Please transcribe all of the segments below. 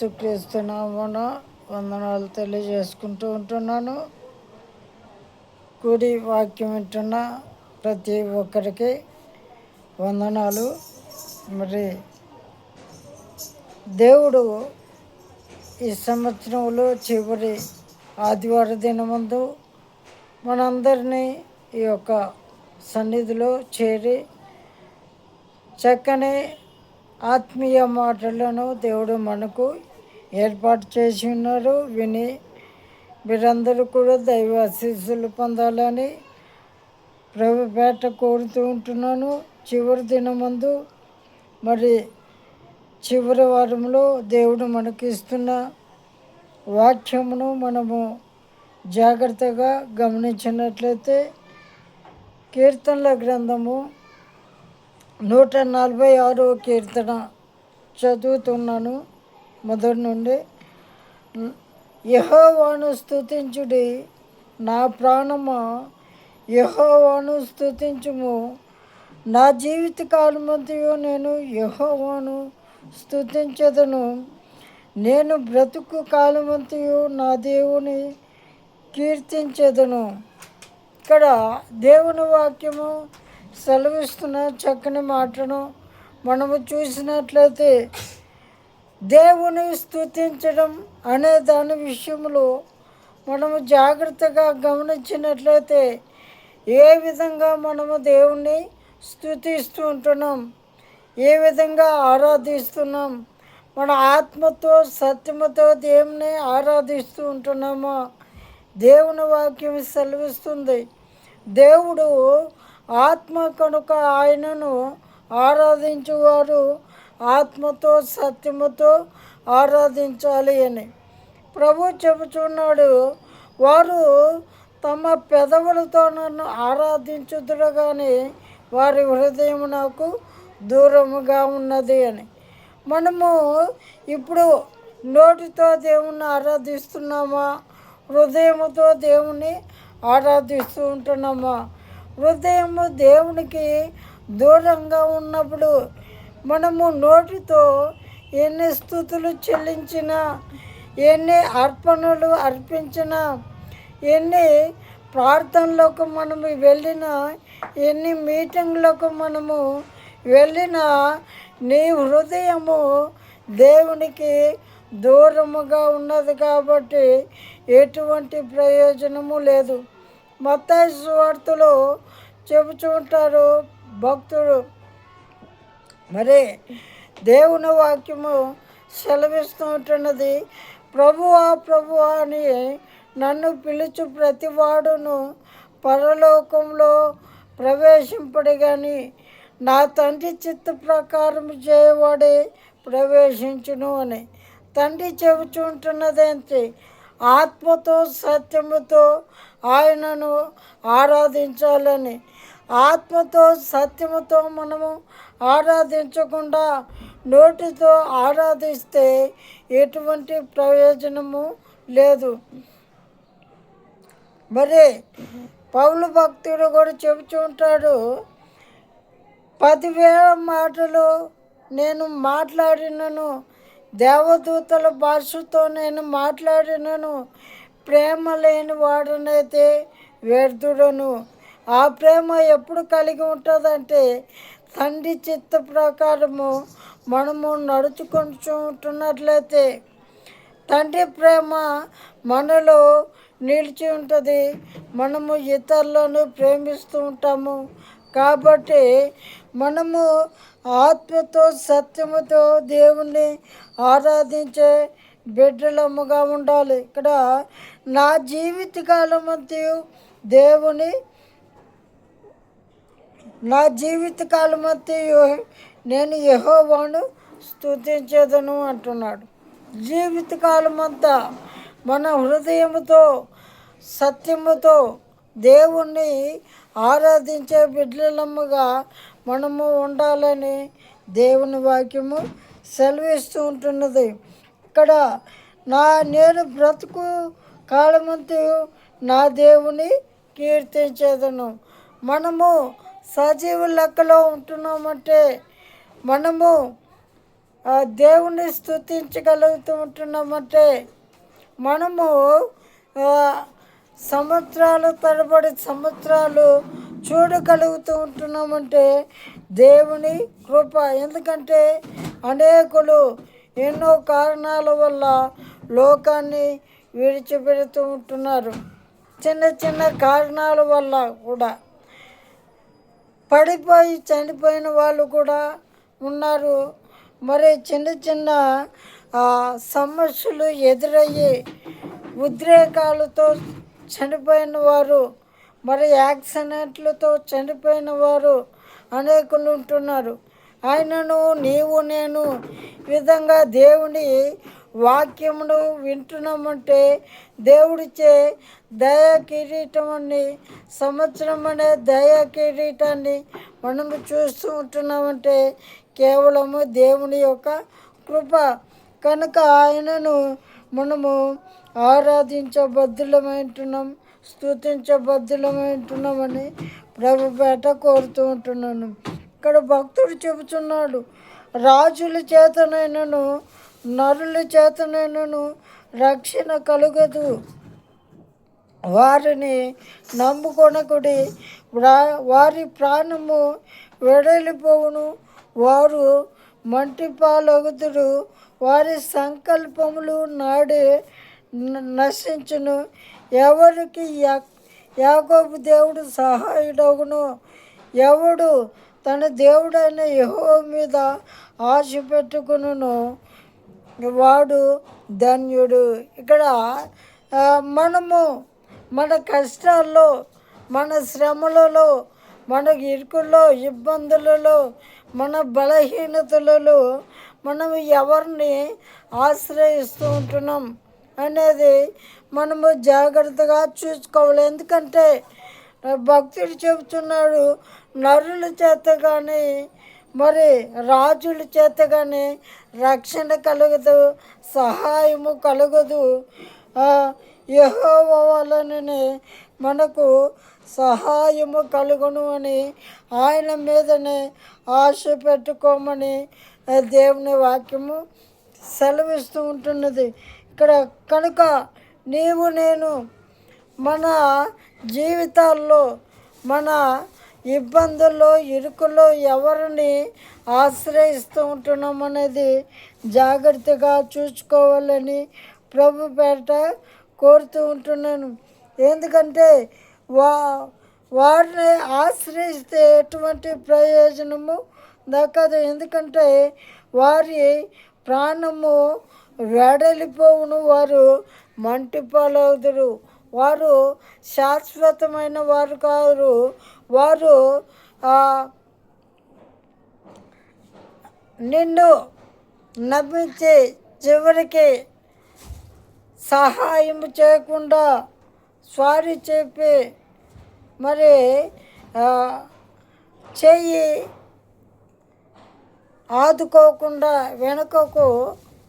యేసుక్రీస్తు వందనాలు తెలియజేసుకుంటూ ఉంటున్నాను. కూడి వాక్యం వింటున్న ప్రతి ఒక్కరికి వందనాలు. మరి దేవుడు ఈ సంవత్సరంలో చివరి ఆదివార దినమందు మనందరినీ ఈ యొక్క సన్నిధిలో చేరి చక్కని ఆత్మీయ మాటలను దేవుడు మనకు ఏర్పాటు చేసి ఉన్నారు. విని మీరందరూ కూడా దైవ ఆశీస్సులు పొందాలని ప్రభుపేట కోరుతూ ఉంటున్నాను. చివరి దినమందు మరి చివరి వారంలో దేవుడు మనకి ఇస్తున్న వాక్యమును మనము జాగ్రత్తగా గమనించినట్లయితే కీర్తనల గ్రంథము నూట నలభై ఆరో కీర్తన చదువుతున్నాను. మొదటి నుండి. యహోవాను స్థుతించుడి నా ప్రాణమా? యహోవాను స్థుతించుము నా జీవిత కాలమంతయో నేను యహోవాను స్థుతించదను నేను బ్రతుకు కాలమంతయు నా దేవుని కీర్తించదను. ఇక్కడ దేవుని వాక్యము సెలవిస్తున్న చక్కని మాటను మనము చూసినట్లయితే దేవుని స్థుతించడం అనే దాని విషయంలో మనము జాగ్రత్తగా గమనించినట్లయితే ఏ విధంగా మనము దేవుణ్ణి స్థుతిస్తూ ఉంటున్నాం ఏ విధంగా ఆరాధిస్తున్నాం మన ఆత్మతో సత్యముతో దేవుని ఆరాధిస్తూ ఉంటున్నామా దేవుని వాక్యం సెలవిస్తుంది. దేవుడు ఆత్మ కనుక ఆయనను ఆరాధించేవారు ఆత్మతో సత్యముతో ఆరాధించాలి అని. ప్రభు చెబుతున్నాడు వారు తమ పెదవులతో నన్ను ఆరాధించుదురు కానీ వారి హృదయం నాకు దూరముగా ఉన్నది అని. మనము ఇప్పుడు నోటితో దేవుణ్ణి ఆరాధిస్తున్నామా? హృదయముతో దేవుని ఆరాధిస్తూ ఉంటున్నామా? హృదయము దేవునికి దూరంగా ఉన్నప్పుడు మనము నోటితో ఎన్ని స్థుతులు చెల్లించినా ఎన్ని అర్పణలు అర్పించినా ఎన్ని ప్రార్థనలకు మనము వెళ్ళినా ఎన్ని మీటింగ్లకు మనము వెళ్ళినా నీ హృదయము దేవునికి దూరముగా ఉన్నది కాబట్టి ఎటువంటి ప్రయోజనము లేదు. మత్తాయి సువార్తలో చెబుతూ ఉంటారు భక్తుడు. మరి దేవుని వాక్యము సెలవిస్తూ ఉంటున్నది ప్రభువా ప్రభువా అని నన్ను పిలుచు ప్రతివాడును పరలోకంలో ప్రవేశింపడు కానీ నా తండ్రి చిత్త ప్రకారం చేయవాడే ప్రవేశించును అని. తండ్రి చెబుచుంటున్నదేంటి ఆత్మతో సత్యముతో ఆయనను ఆరాధించాలని. ఆత్మతో సత్యముతో మనము ఆరాధించకుండా నోటితో ఆరాధిస్తే ఎటువంటి ప్రయోజనము లేదు. మరి పౌలు భక్తుడు కూడా చెబుతూ ఉంటాడు పదివేల మాటలు నేను మాట్లాడినను దేవదూతల భాషతో నేను మాట్లాడినను ప్రేమ లేని వాడనైతే వ్యర్థుడను. ఆ ప్రేమ ఎప్పుడు కలిగి ఉంటుందంటే తండ్రి చిత్త ప్రకారము మనము నడుచుకుంటూ ఉంటున్నట్లయితే తండ్రి ప్రేమ మనలో నిలిచి ఉంటుంది. మనము ఇతరులను ప్రేమిస్తూ ఉంటాము. కాబట్టి మనము ఆత్మతో సత్యముతో దేవుణ్ణి ఆరాధించే బిడ్డలముగా ఉండాలి. ఇక్కడ నా జీవితకాలం అంతా దేవుని నా జీవితకాలం అంతయు నేను యహోవాను స్తుతించేదను అంటున్నాడు. జీవిత కాలమంతా మన హృదయముతో సత్యముతో దేవుణ్ణి ఆరాధించే బిడ్డలమ్మగా మనము ఉండాలని దేవుని వాక్యము సెలవిస్తూ ఉంటున్నది. ఇక్కడ నా నేను బ్రతుకు కాలమంతా నా దేవుని కీర్తించేదను. మనము సజీవ లెక్కలో ఉంటున్నామంటే మనము దేవుణ్ణి దేవుని స్థుతించగలుగుతూ ఉంటున్నామంటే మనము సంవత్సరాలు తరబడి సంవత్సరాలు చూడగలుగుతూ ఉంటున్నామంటే దేవుని కృప. ఎందుకంటే అనేకులు ఎన్నో కారణాల వల్ల లోకాన్ని విడిచిపెడుతూ ఉంటున్నారు. చిన్న చిన్న కారణాల వల్ల కూడా. పడిపోయి చనిపోయిన వాళ్ళు కూడా ఉన్నారు. మరి చిన్న చిన్న సమస్యలు ఎదురయ్యి ఉద్రేకాలతో చనిపోయిన వారు మరి యాక్సిడెంట్లతో చనిపోయిన వారు అనేకులు ఉంటున్నారు. ఆయనను నీవు నేను విధంగా దేవుని వాక్యమును వింటున్నామంటే దేవుడిచ్చే దయా కిరీటమని సంవత్సరం అనే దయా కిరీటాన్ని మనము చూస్తూ ఉంటున్నామంటే కేవలము దేవుని యొక్క కృప. కనుక ఆయనను మనము ఆరాధించబద్ధులమైంటున్నాం స్థుతించబద్ధులమైంటున్నామని ప్రభుపేట కోరుతూ ఉంటున్నాను. ఇక్కడ భక్తుడు చెబుతున్నాడు రాజుల చేతనైనను నరుల చేతనైనను రక్షణ కలుగదు. వారిని నమ్ముకొనకుడి వారి ప్రాణము వెడలిపోవును వారు మంటిపాలగుతుడు వారి సంకల్పములు నాడే నశించును. ఎవరికి యాకోబు దేవుడు సహాయుడగును? ఎవడు తన దేవుడైన యహో మీద ఆశ పెట్టుకును వాడు ధన్యుడు. ఇక్కడ మనము మన కష్టాల్లో మన శ్రమలలో మన ఇరుకుల్లో ఇబ్బందులలో మన బలహీనతలలో మనం ఎవరిని ఆశ్రయిస్తూ ఉంటున్నాం అనేది మనము జాగ్రత్తగా చూసుకోవాలి. ఎందుకంటే భక్తుడు చెబుతున్నాడు నరుల చేత కానీ మరి రాజుల చేత కానీ రక్షణ కలగదు సహాయము కలగదు. యహోవ మనకు సహాయము కలుగును అని ఆయన మీదనే ఆశ పెట్టుకోమని దేవుని వాక్యము సెలవిస్తూ ఉంటున్నది. ఇక్కడ కనుక నీవు నేను మన జీవితాల్లో మన ఇబ్బందుల్లో ఇరుకుల్లో ఎవరిని ఆశ్రయిస్తూ ఉంటున్నాం అనేది జాగ్రత్తగా చూసుకోవాలని ప్రభు పేట కోరుతూ ఉంటున్నాను. ఎందుకంటే వా వారిని ఆశ్రయిస్తే ఎటువంటి ప్రయోజనము దక్కదు. ఎందుకంటే వారి ప్రాణము వెడలిపోవును వారు మంటిపాలవుదురు. వారు శాశ్వతమైన వారు కారు. వారు నిన్ను నమ్మించి చివరికి సహాయం చేయకుండా స్వారీ చెప్పి మరి చెయ్యి ఆదుకోకుండా వెనుకకు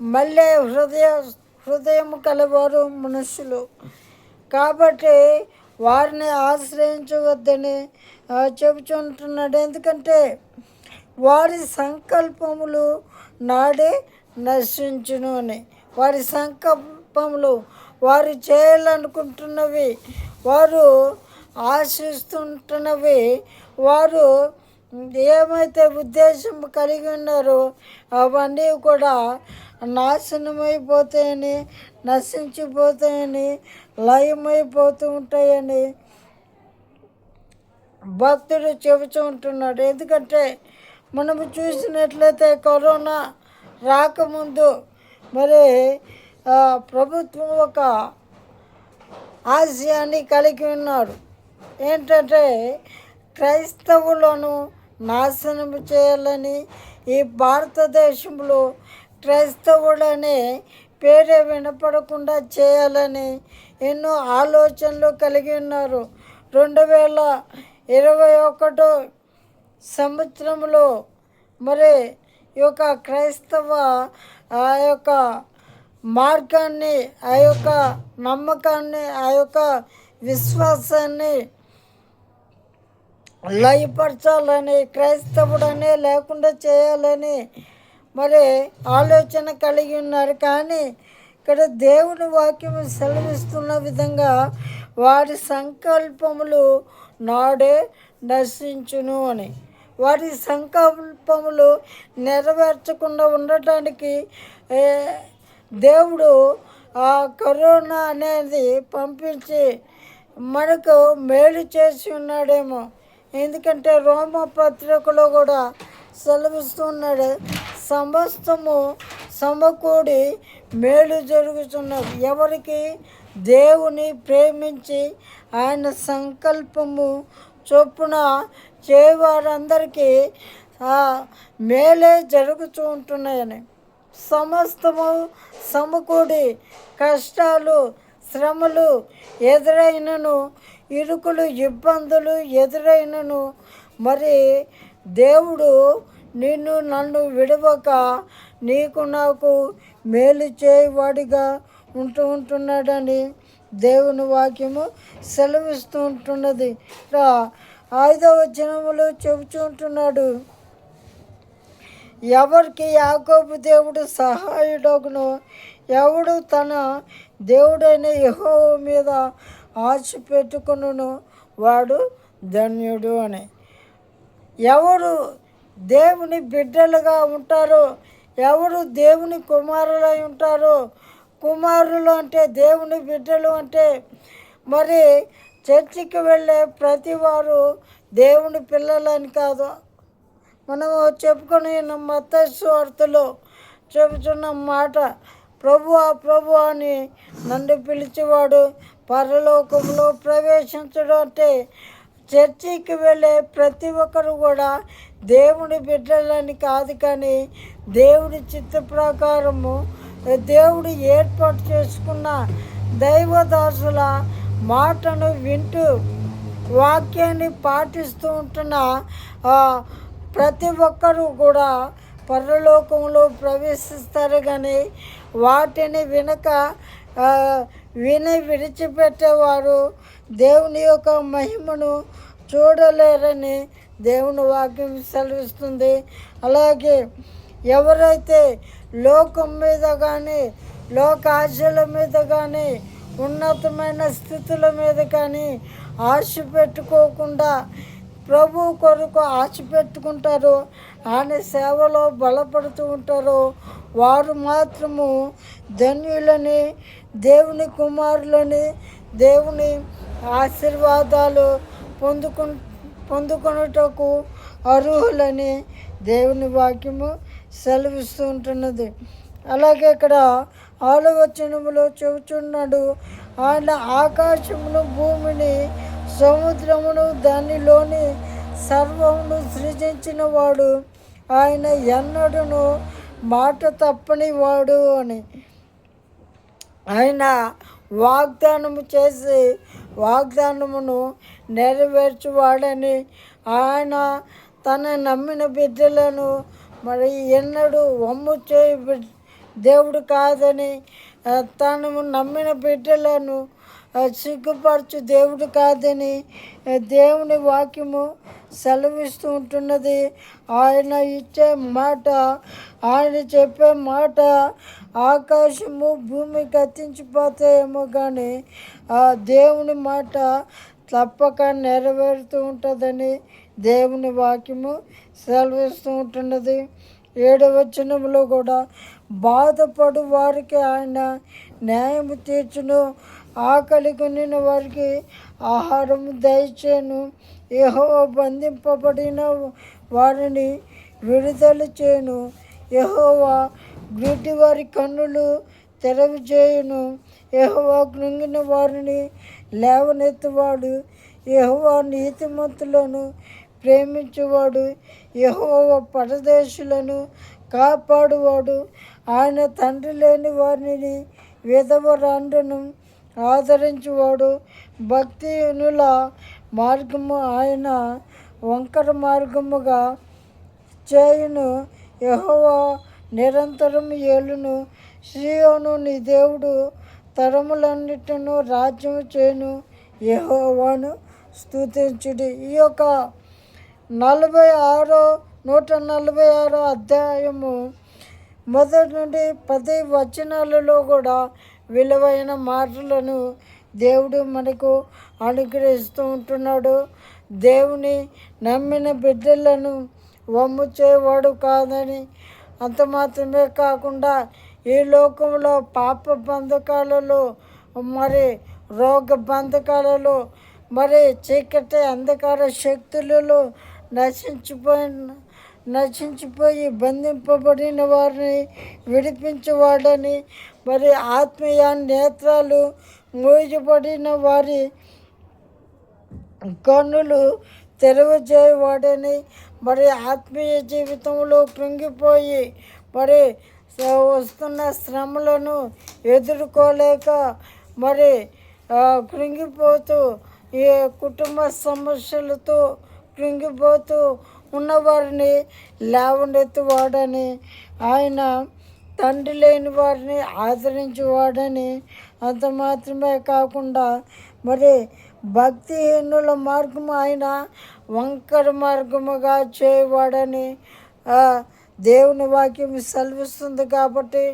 మళ్ళీ హృదయ హృదయం కలవారు మనుషులు. కాబట్టి వారిని ఆశ్రయించవద్దని చెబుతుంటున్నాడు ఎందుకంటే వారి సంకల్పములు నాడే నశించును అని. వారి సంకల్పములు వారు చేయాలనుకుంటున్నవి వారు ఆశిస్తుంటున్నవి వారు ఏమైతే ఉద్దేశం కలిగి ఉన్నారో అవన్నీ కూడా నాశనమైపోతాయని నశించిపోతాయని లయమైపోతూ ఉంటాయని భక్తుడు చెబుతూ ఉంటున్నాడు. ఎందుకంటే మనము చూసినట్లయితే కరోనా రాకముందు మరి ప్రభుత్వం ఒక ఆశయాన్ని కలిగి ఉన్నాడు ఏంటంటే క్రైస్తవులను నాశనం చేయాలని ఈ భారతదేశంలో క్రైస్తవుడనే పేరే వినపడకుండా చేయాలని ఎన్నో ఆలోచనలు కలిగి ఉన్నారు. రెండు వేల ఇరవై ఒకటో సంవత్సరంలో మరి ఈ యొక్క క్రైస్తవ ఆ యొక్క మార్గాన్ని ఆ యొక్క నమ్మకాన్ని ఆ యొక్క విశ్వాసాన్ని లయపరచాలని క్రైస్తవుడనే లేకుండా చేయాలని మరి ఆలోచన కలిగి ఉన్నారు. కానీ ఇక్కడ దేవుని వాక్యం సెలవిస్తున్న విధంగా వారి సంకల్పములు నాడే నశించును అని. వారి సంకల్పములు నెరవేర్చకుండా ఉండటానికి దేవుడు ఆ కరోనా అనేది పంపించి మనకు మేలు చేసి ఉన్నాడేమో. ఎందుకంటే రోమ పత్రికలో కూడా సెలవిస్తున్నాడు సమస్తము సమకూడి మేలు జరుగుతున్నది ఎవరికి? దేవుని ప్రేమించి ఆయన సంకల్పము చొప్పున చేయవారందరికీ ఆ మేలే జరుగుతూ ఉంటున్నాయని. సమస్తము సమకూడి కష్టాలు శ్రమలు ఎదురైనను ఇరుకులు ఇబ్బందులు ఎదురైనను. మరి దేవుడు నిన్ను నన్ను విడవక నీకు నాకు మేలు చేయవాడిగా ఉంటూ ఉంటున్నాడని దేవుని వాక్యము సెలవిస్తూ ఉంటున్నది. రా ఐదవ జనములు చెబుతూ ఉంటున్నాడు. ఎవరికి యాకోబు దేవుడు సహాయుడగును? ఎవడు తన దేవుడైన యహో మీద ఆశ పెట్టుకును వాడు ధన్యుడు అని. ఎవరు దేవుని బిడ్డలుగా ఉంటారో ఎవరు దేవుని కుమారులై ఉంటారో కుమారులు అంటే దేవుని బిడ్డలు అంటే మరి చర్చికి వెళ్ళే ప్రతి వారు దేవుని పిల్లలని కాదు. మనం చెప్పుకొని మత స్వార్థలో చెబుతున్న మాట ప్రభు ఆ ప్రభు అని నన్ను పిలిచేవాడు పరలోకంలో ప్రవేశించడం అంటే చర్చికి వెళ్ళే ప్రతి ఒక్కరు కూడా దేవుని బిడ్డలని కాదు కానీ దేవుడి చిత్త ప్రకారము దేవుడు ఏర్పాటు చేసుకున్న దైవదాసుల మాటను వింటూ వాక్యాన్ని పాటిస్తూ ఉంటున్న ప్రతి ఒక్కరూ కూడా పరలోకంలో ప్రవేశిస్తారు కానీ వాటిని వినక విని విడిచిపెట్టేవారు దేవుని యొక్క మహిమను చూడలేరని దేవుని వాక్యం సెలవిస్తుంది. అలాగే ఎవరైతే లోకం మీద కానీ లోక ఆశల మీద కానీ ఉన్నతమైన స్థితుల మీద కానీ ఆశ పెట్టుకోకుండా ప్రభు కొరకు ఆశ పెట్టుకుంటారు ఆయన సేవలో బలపడుతూ ఉంటారు వారు మాత్రము ధన్యులని దేవుని కుమారులని దేవుని ఆశీర్వాదాలు పొందుకు పొందుకొనుటకు అర్హులని దేవుని వాక్యము సెలవిస్తూ ఉంటున్నది. అలాగే ఇక్కడ ఆలోచనములో చెబుతున్నాడు ఆయన ఆకాశమును భూమిని సముద్రమును దానిలోని సర్వమును సృజించిన వాడు ఆయన ఎన్నడను మాట తప్పని వాడు అని. ఆయన వాగ్దానము చేసి వాగ్దానమును నెరవేర్చువాడని ఆయన తన నమ్మిన బిడ్డలను మరి ఎన్నడూ వమ్ము చేయ దేవుడు కాదని తను నమ్మిన బిడ్డలను సిగ్గుపరచు దేవుడు కాదని దేవుని వాక్యము సెలవిస్తూ ఉంటున్నది. ఆయన ఇచ్చే మాట ఆయన చెప్పే మాట ఆకాశము భూమి కత్తించిపోతాయేమో కానీ ఆ దేవుని మాట తప్పక నెరవేరుతూ ఉంటుందని దేవుని వాక్యము సెలవిస్తూ ఉంటున్నది. ఏడవచనంలో కూడా బాధపడు వారికి ఆయన న్యాయం తీర్చును. ఆకలి నిన్న వారికి ఆహారం దయచేను. ఏహో బంధింపబడిన వారిని విడుదల చేయను ఎహోవా వీటి వారి కన్నులు తెరవి చేయును. ఎహోవా కృంగిన వారిని లేవనెత్తువాడు. యెహోవా నీతిమంతులను ప్రేమించువాడు. ఎహోవా పరదేశులను కాపాడువాడు. ఆయన తండ్రి లేని వారిని విధవరాండును. ఆదరించువాడు. భక్తినుల మార్గము ఆయన వంకర మార్గముగా చేయును. యహోవా నిరంతరం ఏలును. సియోను నీ దేవుడు తరములన్నిటిను రాజ్యం చేయును. యహోవాను స్థుతించుడి ఈ యొక్క నలభై ఆరో నూట నలభై ఆరో అధ్యాయము మొదటి నుండి పది వచనాలలో కూడా విలువైన మాటలను దేవుడు మనకు అనుగ్రహిస్తూ ఉంటున్నాడు. దేవుని నమ్మిన బిడ్డలను వమ్ము చేయవాడు కాదని అంత మాత్రమే కాకుండా ఈ లోకంలో పాప బంధకాలలో మరి రోగ బంధకాలలో మరి చీకటి అంధకార శక్తులలో నశించిపోయిన నశించిపోయి బంధింపబడిన వారిని విడిపించేవాడని మరి ఆత్మీయ నేత్రాలు మూయబడిన వారి కన్నులు తెలియజేయవాడని మరి ఆత్మీయ జీవితంలో కృంగిపోయి మరి వస్తున్న శ్రమలను ఎదుర్కోలేక మరి కృంగిపోతూ ఈ కుటుంబ సమస్యలతో కృంగిపోతూ ఉన్నవారిని లేవనెత్తువాడని ఆయన తండ్రి లేని వారిని ఆదరించేవాడని అంత మాత్రమే కాకుండా మరి భక్తిహీనుల మార్గము ఆయన వంకర మార్గముగా చేయవాడని దేవుని వాక్యం సెలవిస్తుంది కాబట్టి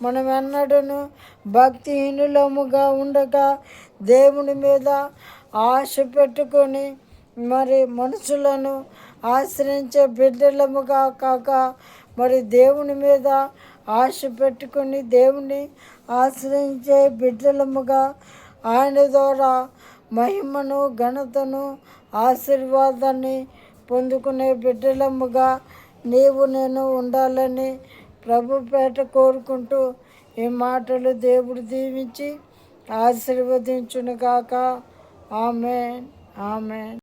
మనం ఎన్నడను భక్తిహీనులముగా ఉండగా దేవుని మీద ఆశ పెట్టుకొని మరి మనుషులను ఆశ్రయించే బిడ్డలముగా కాక మరి దేవుని మీద ఆశ పెట్టుకొని దేవుని ఆశ్రయించే బిడ్డలముగా ఆయన ద్వారా మహిమను ఘనతను ఆశీర్వాదాన్ని పొందుకునే బిడ్డలముగా నీవు నేను ఉండాలని ప్రభు పేట కోరుకుంటూ ఈ మాటలు దేవుడు దీవించి ఆశీర్వదించునుగాక. ఆమె ఆమె